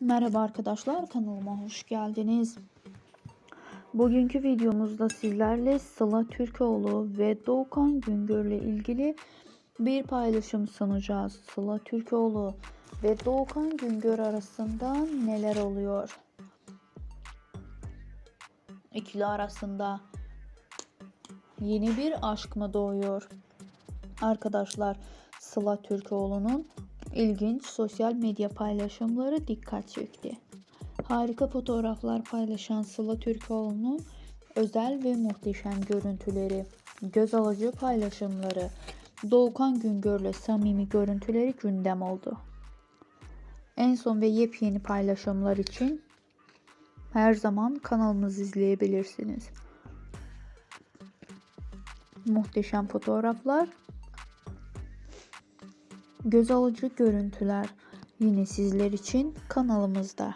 Merhaba arkadaşlar kanalıma hoş geldiniz. Bugünkü videomuzda sizlerle Sıla Türkoğlu ve Doğukan Güngör ile ilgili bir paylaşım sunacağız. Sıla Türkoğlu ve Doğukan Güngör arasında neler oluyor? İkili arasında yeni bir aşk mı doğuyor? Arkadaşlar Sıla Türkoğlu'nun ilginç sosyal medya paylaşımları dikkat çekti. Harika fotoğraflar paylaşan Sıla Türkoğlu'nun özel ve muhteşem görüntüleri, göz alıcı paylaşımları, Doğukan Güngör'le samimi görüntüleri gündem oldu. En son ve yepyeni paylaşımlar için her zaman kanalımızı izleyebilirsiniz. Muhteşem fotoğraflar, göz alıcı görüntüler yine sizler için kanalımızda.